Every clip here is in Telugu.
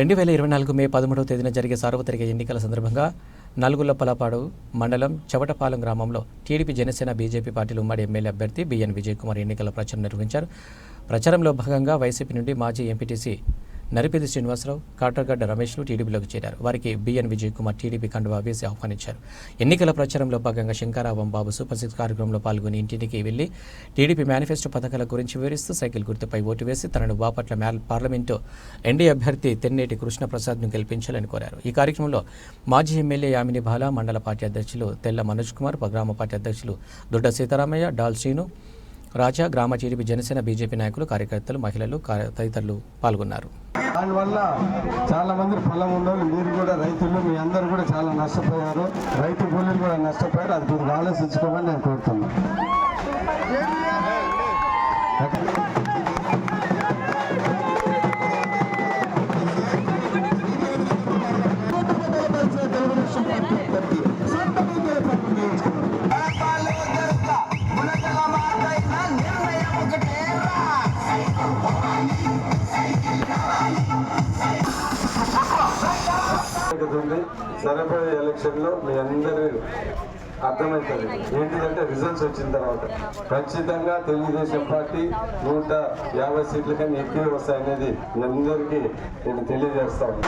రెండు వేల ఇరవై నాలుగు మే పదమూడవ తేదీన జరిగే సార్వత్రిక ఎన్నికల సందర్భంగా నలుగులపలపాడు మండలం చవటపాలెం గ్రామంలో టీడీపీ జనసేన బీజేపీ పార్టీలు ఉమ్మడి ఎమ్మెల్యే అభ్యర్థి బిఎన్ విజయ్ కుమార్ ఎన్నికల ప్రచారం నిర్వహించారు. ప్రచారంలో భాగంగా వైసీపీ నుండి మాజీ ఎంపీటీసీ నరిపేది శ్రీనివాసరావు కాటర్గడ్డ రమేష్లు టీడీపీలోకి చేరారు. వారికి బిఎన్ విజయ్ కుమార్ టీడీపీ కండువా వేసి ఆహ్వానించారు. ఎన్నికల ప్రచారంలో భాగంగా శంకారావం బాబు సూపర్ కార్యక్రమంలో పాల్గొని ఇంటింటికి వెళ్ళి టీడీపీ మేనిఫెస్టో పథకాల గురించి వివరిస్తూ సైకిల్ గుర్తుపై ఓటు వేసి తనను బాపట్ల మ్యాల్ పార్లమెంటు ఎన్డీ అభ్యర్థి తెన్నేటి కృష్ణప్రసాద్ను గెలిపించాలని కోరారు. ఈ కార్యక్రమంలో మాజీ ఎమ్మెల్యే యామిని బాల మండల పార్టీ అధ్యక్షులు తెల్ల మనోజ్ కుమార్ గ్రామ పార్టీ అధ్యక్షులు దొడ్డ సీతారామయ్య డాల్ శ్రీను రాజా గ్రామ టీడీపీ జనసేన బీజేపీ నాయకులు కార్యకర్తలు మహిళలు తదితరులు పాల్గొన్నారు. దానివల్ల చాలా మంది పొలం ఉన్నోళ్ళు మీరు కూడా రైతులు మీ అందరూ కూడా చాలా నష్టపోయారు. రైతు కూలీలు కూడా నష్టపోయారు. అది కొంచెం ఆలోచించుకోమని నేను కోరుతున్నాను. జరుగుతుంది. సరిపోయే ఎలక్షన్లో మీ అందరూ అర్థమవుతుంది ఏంటిదంటే రిజల్ట్స్ వచ్చిన తర్వాత. ఖచ్చితంగా తెలుగుదేశం పార్టీ నూట యాభై సీట్ల కన్నా ఎక్కువ వస్తాయనేది మీ అందరికీ నేను తెలియజేస్తాను.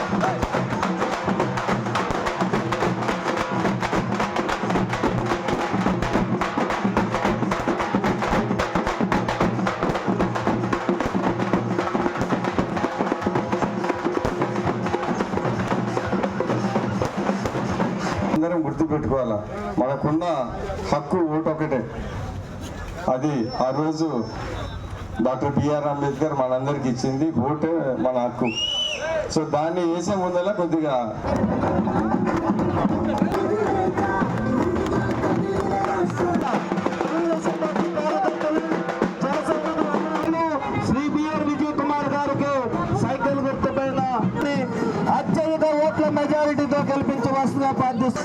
గుర్తుపెట్టుకోవాలా? మనకున్న హక్కు ఓటు ఒకటే. అది ఆ రోజు డాక్టర్ బిఆర్ అంబేద్కర్ మనందరికి ఇచ్చింది ఓటే మన హక్కు. సో దాన్ని వేసే ముందల కొద్దిగా శ్రీ బిఆర్ విజయ్ కుమార్ గారికి సైకిల్ గుర్తుపైన అత్యధిక ఓట్ల మెజారిటీతో గెలిపించవలసిన ప్రార్థిస్తూ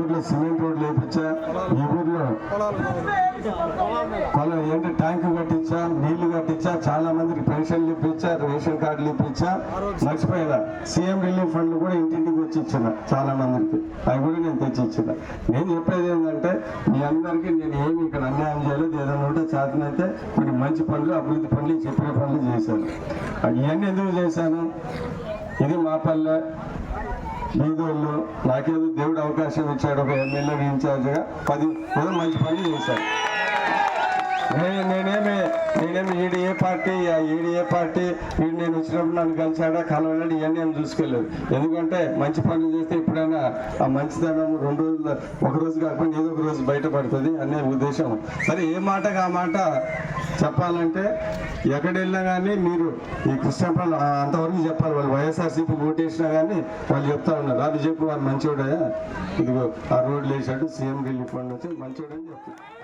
ఊర్లో ఏంటి? ట్యాంకు కట్టించా నీళ్ళు కట్టించా చాలా మందికి పెన్షన్లు ఇప్పించా రేషన్ కార్డులు ఇప్పించా మర్చిపోయినా సీఎం రిలీఫ్ ఫండ్లు కూడా ఇంటింటికి వచ్చి ఇచ్చిన చాలా మందికి. అవి కూడా నేను తెచ్చి ఇచ్చిన. నేను చెప్పేది ఏంటంటే మీ అందరికీ నేను ఏమి ఇక్కడ అన్యాయం చేయలేదు. ఏదైనా ఉంటే చేతనైతే కొన్ని మంచి పనులు అభివృద్ధి పనులు చెప్పిన పనులు చేశాను ఇవన్నీ ఎందుకు చేశాను? ఇది మా పల్లె. బీదోళ్ళు నాకేదో దేవుడు అవకాశం ఇచ్చాడు ఒక ఎమ్మెల్యే ఇన్ఛార్జ్గా. పది మంచి పని చేశారు. నేనేమి నేనేమి ఈడు ఏ పార్టీ ఆ ఈడు ఏ పార్టీ వీడు నేను వచ్చినప్పుడు నన్ను కలిసాడా కలవలేడు ఇవన్నీ ఏం చూసుకోలేదు. ఎందుకంటే మంచి పనులు చేస్తే ఎప్పుడైనా ఆ మంచితనం రెండు రోజులు ఒక రోజు కాకుండా ఏదో ఒక రోజు బయటపడుతుంది అనే ఉద్దేశం. సరే ఏ మాటగా ఆ మాట చెప్పాలంటే ఎక్కడ వెళ్ళినా కానీ మీరు ఈ కృష్ణపల్లి అంతవరకు చెప్పాలి వాళ్ళు వైఎస్ఆర్సీపీ ఓటేసినా కానీ వాళ్ళు చెప్తా ఉన్నారు. అది చెప్పు వారు మంచివాడయా ఇదిగో ఆ రోడ్లు వేసాడు సీఎం రిలీఫ్ ఫండ్ వచ్చి మంచివాడని చెప్తారు